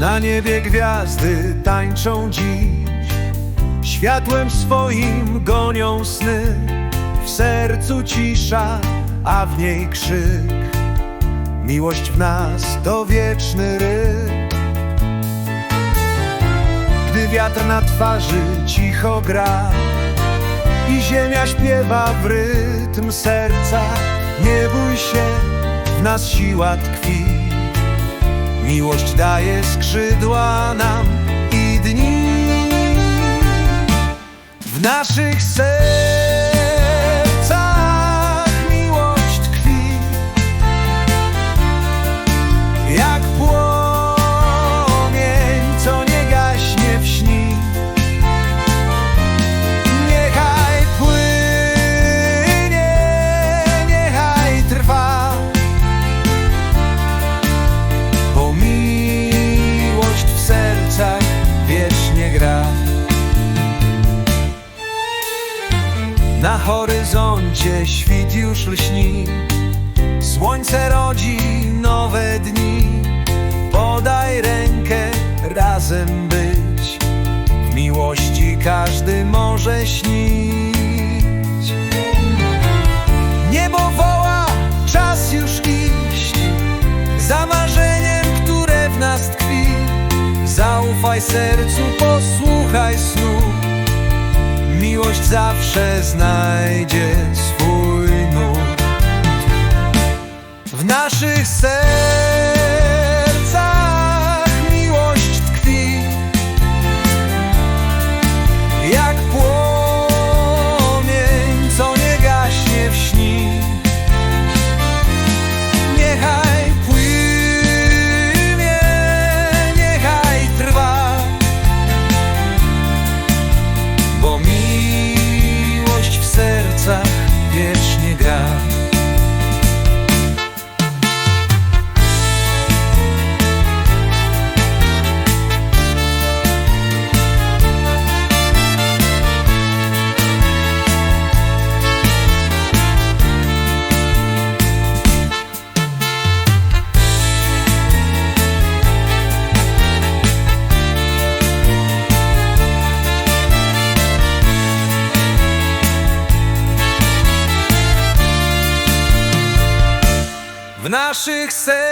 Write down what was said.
Na niebie gwiazdy tańczą dziś. Światłem swoim gonią sny. W sercu cisza, a w niej krzyk. Miłość w nas to wieczny ryk Gdy wiatr na twarzy cicho gra I ziemia śpiewa w rytm serca Nie bój się, w nas siła tkwi Miłość daje skrzydła nam i dni. W naszych sercach Na horyzoncie świt już lśni. Słońce rodzi nowe dni. Podaj rękę, razem być. W miłości każdy może śnić. Niebo woła, czas już iść. Za marzeniem, które w nas tkwi. Zaufaj sercu, posłuchaj snu zawsze znajdzie swój nurt. W naszych sercach naszych sercach.